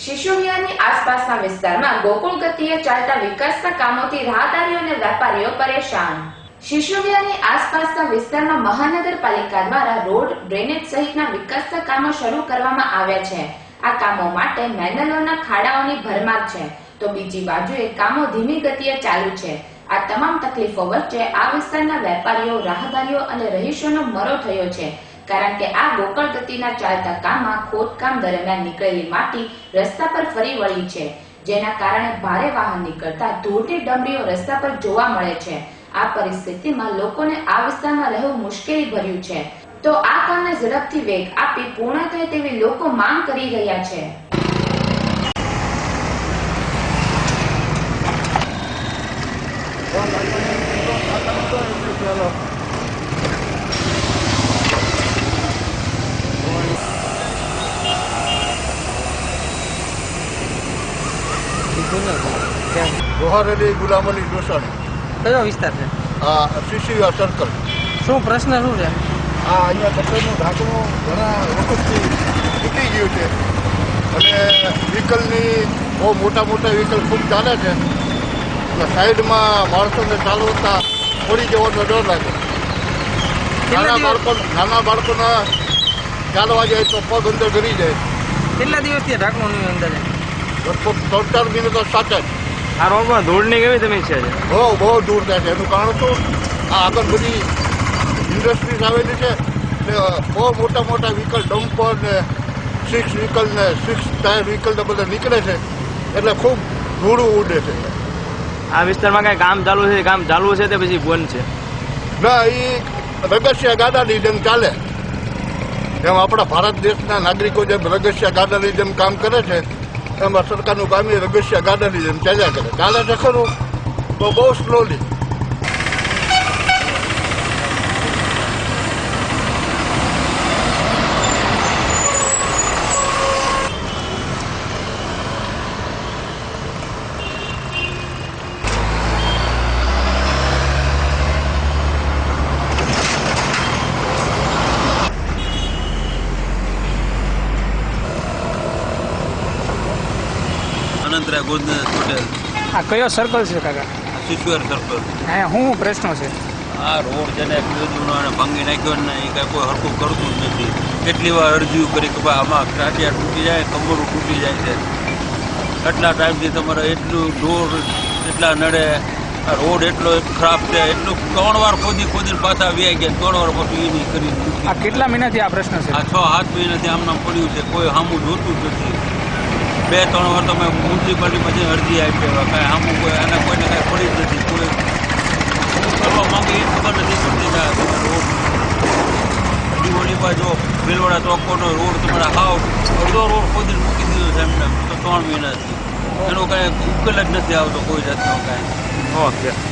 શિશુવિહારની આસપાસના વિસ્તારમાં ગોકુળ ગતિએ ચાલતા વિકાસના કામોથી રાહદારીઓ અને વેપારીઓ પરેશાન. શિશુવિહારની આસપાસના વિસ્તારમાં મહાનગરપાલિકા દ્વારા રોડ ડ્રેનેજ સહિતના વિકાસના કામો શરૂ કરવામાં આવ્યા છે. આ કામો માટે મેનલોના ખાડાઓની ભરમાર છે. તો બીજી બાજુએ કામો ધીમી ગતિએ ચાલુ છે. આ તમામ તકલીફો વચ્ચે આ વિસ્તારના વેપારીઓ, રાહદારીઓ અને રહીશોનો મરો થયો છે. કારણ કે આ ગોકળ ગતિના ચાલતા કામમાં ખોદકામ દરમિયાન નીકળેલી માટી રસ્તા પર ફરી વળી છે, જેના કારણે ભારે વાહન નીકળતા ધૂળની ડમરીઓ રસ્તા પર જોવા મળે છે. આ પરિસ્થિતિમાં લોકોને આ વિસ્તારમાં રહેવું મુશ્કેલી ભર્યું છે. તો આ કામને ઝડપથી વેગ આપી પૂર્ણ થાય તેવી લોકો માંગ કરી રહ્યા છે. જોહર અલી ગુલામ અલી જોશન કયો વિસ્તાર છે? આ શિશિયા સર્કલ શું પ્રશ્ન શું છે? આ અહીંયા કચરાનું ઢાંકણું ઘણા વખતથી તૂટી ગયું છે. અને વ્હીકલની બહુ મોટા મોટા વ્હીકલ ખૂબ ચાલે છે. એટલે સાઈડમાં માણસોને ચાલવતા પડી જવાનો ડર લાગે. નાના બાળકો નાના બાળકોના ચાલવા જાય તો પગ અંદર ગરી જાય. કેટલા દિવસથી ઢાંકણું અંદર ત્રણ મહિને તો સાચા જ આ રોડમાં ધૂળની કેવી સમીક્ષા છે બહુ બહુ દૂર થાય છે. એનું કારણ શું? આ આગળ બધી ઇન્ડસ્ટ્રીઝ આવેલી છે. એટલે બહુ મોટા મોટા વ્હીકલ ડમ્પર ને સિક્સ વ્હીકલ ને સિક્સ ટાયર વ્હીકલ ને બધા નીકળે છે. એટલે ખૂબ ધૂળું ઉડે છે. આ વિસ્તારમાં કઈ કામ ચાલુ છે? કામ ચાલુ છે તે પછી બંધ છે? ના એ રગસિયા ગાડાની જેમ ચાલે. એમ આપણા ભારત દેશના નાગરિકો જેમ રગસિયા ગાડાની જેમ કામ કરે છે એમાં સરકારનું કામ રગસિયા ગાર્ડન જેમ ચાલ્યા કરે. ચાલે છે ખરું તો બહુ સ્લોલી ગોંડલ હોટેલ આ કયો સર્કલ છે કાકા? શિશુર સર્કલ અહીંયા શું પ્રશ્નો છે. આ રોડ છે ને જૂનો અને ભાંગી નાખ્યો ને એ કાંઈ કોઈ હરકું કરતું જ નથી. કેટલી વાર અરજીઓ કરી કે ભાઈ આમાં ટાટિયા તૂટી જાય કમરું તૂટી જાય છે. એટલા ટાઈમથી તમારે એટલું ઢોર એટલા નડે રોડ એટલો ખરાબ છે એટલું ત્રણ વાર ખોદી ખોદીને પાછા વ્યાઈ ગયા ત્રણ વાર પછી એ નહીં કરી આ કેટલા મહિનાથી આ પ્રશ્ન છે? આ છ સાત મહિનાથી આમ નામ પડ્યું છે કોઈ સામું જોતું જ નથી. બે, ત્રણ વાર તમે મ્યુનિસિપાલિટીમાં જઈને અરજી આપી હવે કાંઈ આમ કોઈ, આને કોઈને કાંઈ પડી જ નથી. કોઈ કરવા માંગે એ ખબર નથી પડતી રોડ. ઓલી બાજુ ભીલવાડા ચોકોનો રોડ તમારે હાવ અડધો રોડ ખોદીને મૂકી દીધો છે એમને. તો ત્રણ મહિનાથી. એનો કાંઈ ઉકેલ જ નથી આવતો કોઈ જાતનો કાંઈ. ઓકે